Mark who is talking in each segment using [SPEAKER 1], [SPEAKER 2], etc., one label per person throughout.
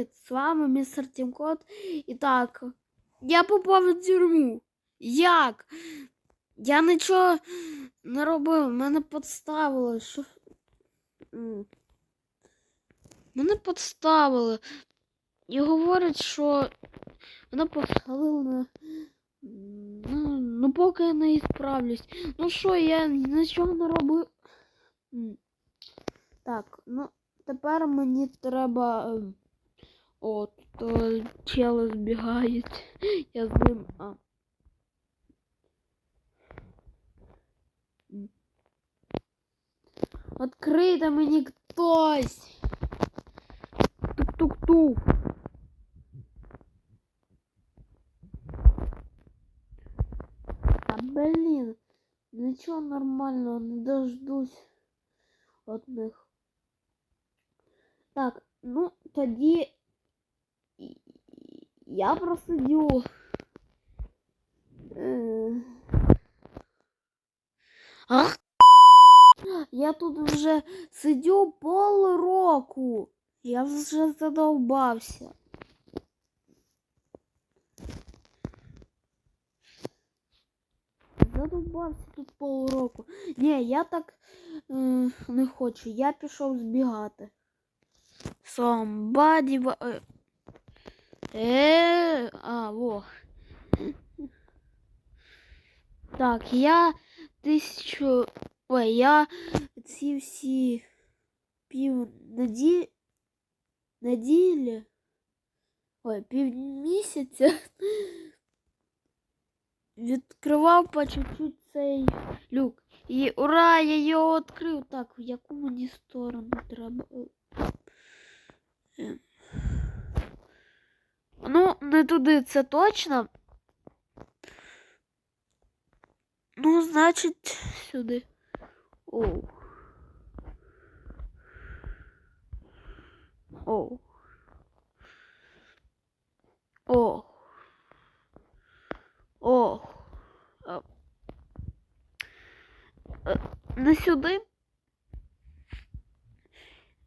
[SPEAKER 1] привіт! З вами містер Тімкот. І так, я попав у тюрму. Як? Я нічого не робив, мене підставили. Що? Мене підставили. І говорять, що мене посадили на. Ну, ну, поки я не ісправлюсь. Ну що, я нічого не робив. Так, ну тепер мені треба. ем, От, то чели збігають. Я з ним. А. М. Відкрийте мені хтось. Тук-тук-тук. А блін, нічого нормального, не дождусь від них. Так, ну тоді і- я просидю. Е. Ах! Я тут вже сидю полроку. Я вже задовбався. Задовбався тут полроку. Ні, я так е, не хочу. Я пішов збігати. Somebody... Е, а, во. Так, я тисячу... Ой, я ці всі пів наді... неділі... Ой, півмісяця відкривав по чуть-чуть цей люк. І ура, я його відкрив. Так, в яку мені сторону треба? Ну, не туди, це точно. Ну, значить, сюди. Оу. Оу. О. О. Е. Е, Не сюди.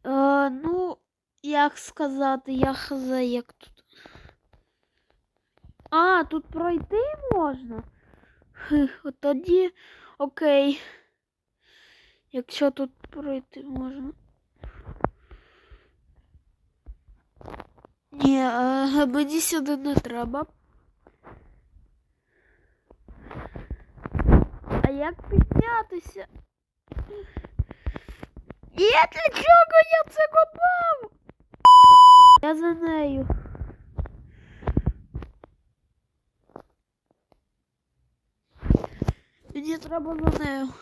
[SPEAKER 1] Е, ну, як сказати, я хз, як тут. А, тут пройти можна? Хх, от тоді окей. Якщо тут пройти можна. Ні, е, мені сюди не треба. А як піднятися? Ні, для чого я це копав? Я за нею. Мені треба за нею.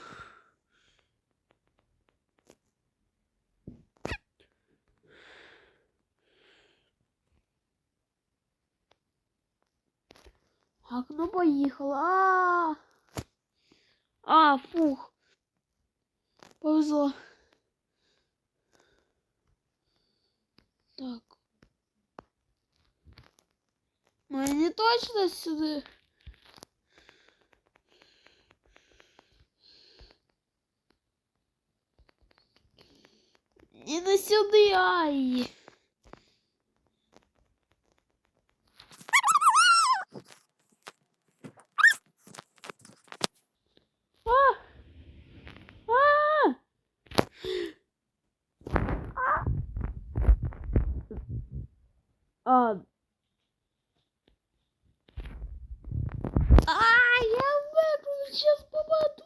[SPEAKER 1] Так, ну. А, а, фух. Повезло. Так. Мені точно сюди. Не сюди, ай. А! А! А. А, я выпал, сейчас попаду.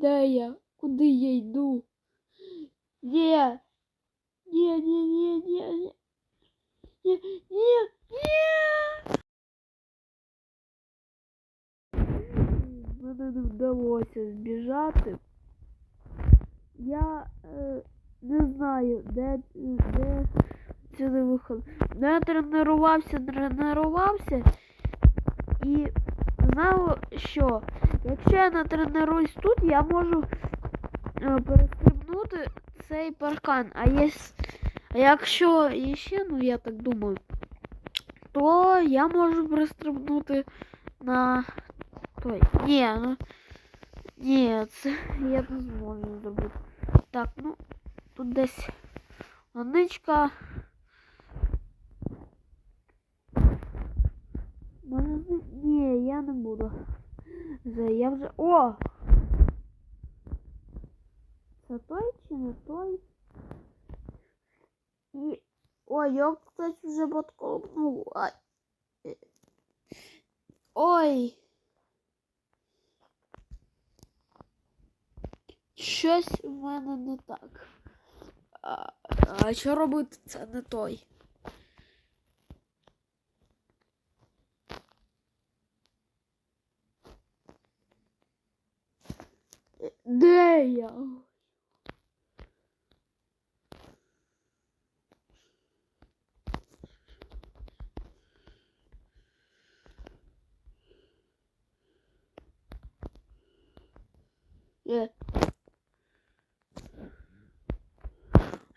[SPEAKER 1] Де я? Куди я йду? Ні. Ні, ні, ні, ні, ні. Ні, ні, ні. Мене не вдалося збіжати. Я е, не знаю, де, де сюди виход. Я тренувався, тренувався і знав, що якщо я натренуюсь тут, я можу е, перестрибнути цей паркан. А, єс, а якщо ще, ну я так думаю, то я можу перестрибнути на той. Ні, ну. Ні, це я не зможу зробити. Так, ну. тут десь ланичка. Ні, я не буду. Я вже. О! Це той чи не той? І... Ой, я, кстати, вже. Е. Ой. Щось у мене не так. А, а що робити? Це не той. Е, Де я? Е.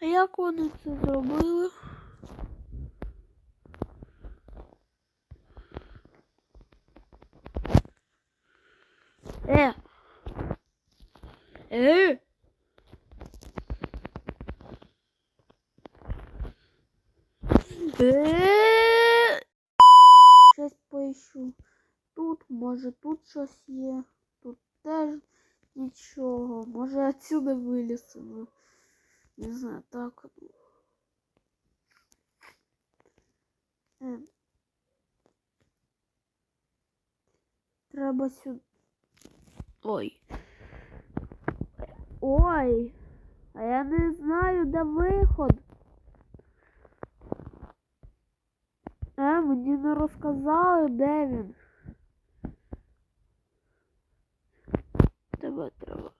[SPEAKER 1] А як вони це зробили? Е. Е. Е. Щось поищу. Тут, може, тут щось є. Тут теж нічого. Може отсюда виліземо. Не знаю, так. Е. Треба сюди. Ой. Ой. А я не знаю, де виход. Е, мені не розказали, де він. Тебе треба.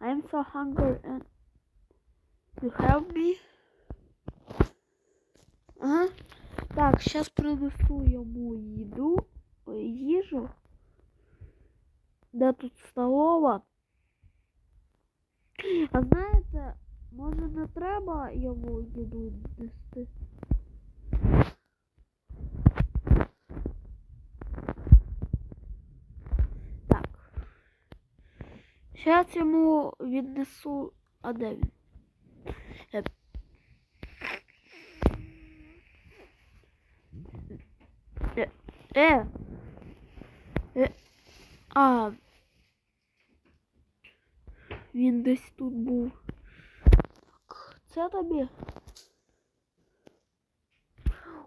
[SPEAKER 1] I'm so hungry and you help me? Ага. Так, сейчас принесу йому їду, їжу. Де тут столова? А знаєте, може не треба йому їду нести? Так. Зараз йому віднесу. А де він? Е. Е. Е. А. Він десь тут був. Це тобі.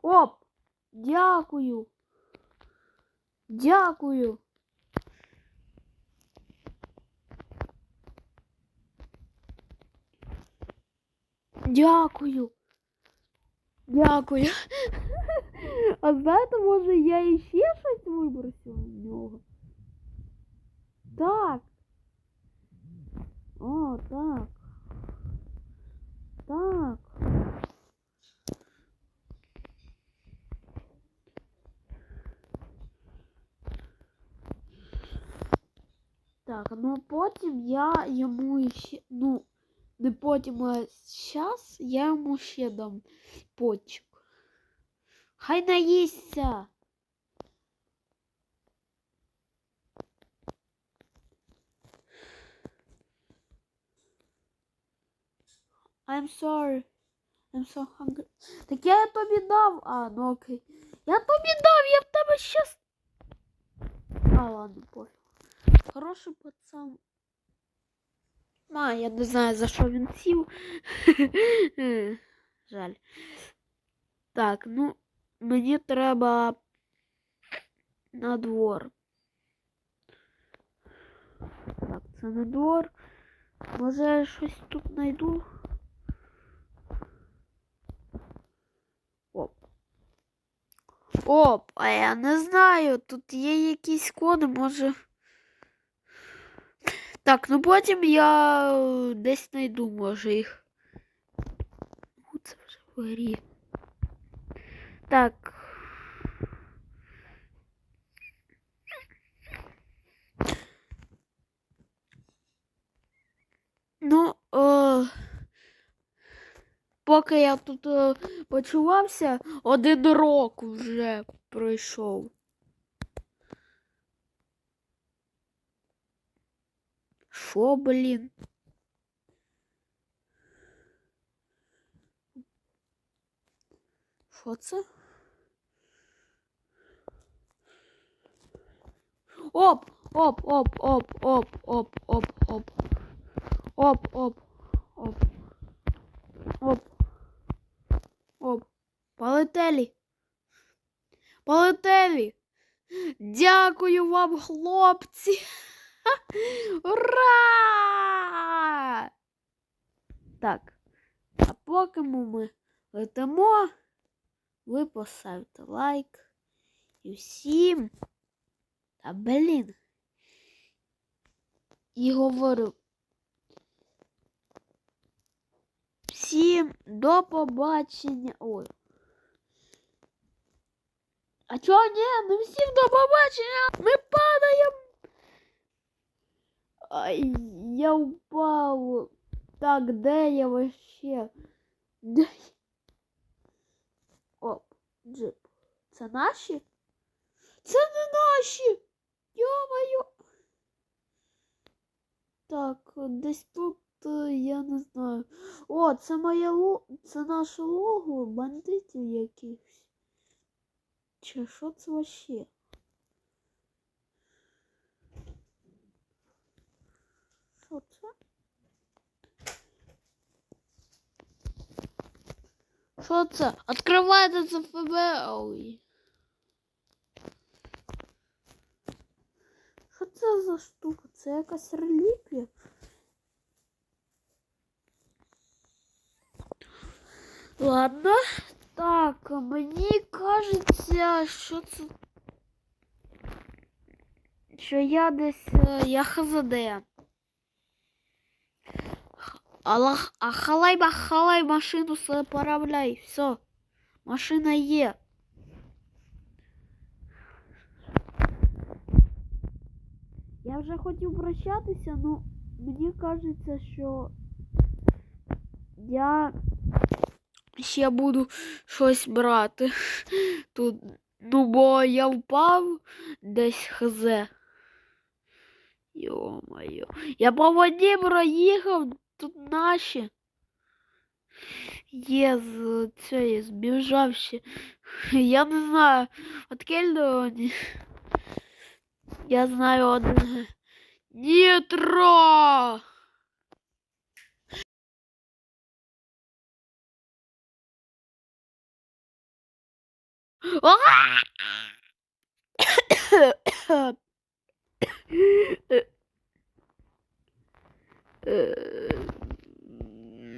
[SPEAKER 1] Оп! Дякую. Дякую. Дякую. Дякую. А знаєте, може я іще щось вибросила в нього? Так. О, так. Так. Так, ну потім я йому іще, ну, не потім, а зараз я йому ще дам потчик. Хай наїсться. I'm sorry. I'm so hungry. Так я тобі дав. А, ну окей. Я тобі дав, я в тебе щас. А, ладно, пофіг. Хороший пацан. А, я не знаю, за що він сів. Жаль. Так, ну, мені треба на двор. Так, це на двор. Може я щось тут знайду? Оп. Оп, а я не знаю. Тут є якісь коди, може. Так, ну потім я е, десь знайду, може їх. Ну, це вже в грі. Так. поки я тут е, почувався, один рок вже пройшов. Шо, блін? Що це? Оп, оп, оп, оп, оп, оп, оп, оп. Оп, оп, оп. Оп. Оп. Полетели. Полетели. Дякую вам, хлопці. Ура! Так. А поки ми летимо, ви поставте лайк. І всім. Та блін. І говорю. Всім до побачення. Ой. А чого ні? Не всім до побачення. Ми падаємо. Ай, я упав. Так, де я вообще? Де? Оп, джип. Це наші? Це не наші. Йо-моє. Так, десь тут я не знаю. О, це моє ло... це наше лого бандитів якихось. Чи що це вообще? Що це? Що це? Відкривайте це ФБ. Ой. Що це за штука? Це якась реліквія? Ладно. Так, мені кажеться, що це. Що я десь. е, Я ХЗД. Але, а халай халай машину заправляй. Все. Машина є. Я вже хотів прощатися, ну мені кажеться, що я ще буду щось брати. Тут, ну, бо я впав десь хз. Йо-моє. Я по воді проїхав, тут наші. Є з цієї збіжавші. Я не знаю, откель вони. Я знаю один. Нітро!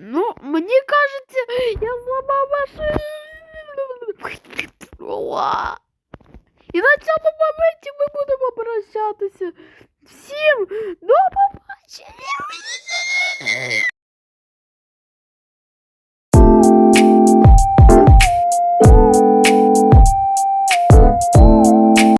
[SPEAKER 1] Ну, мне кажется, я сломал машину. и на этом моменте мы будем обращаться всем ну, до побачення!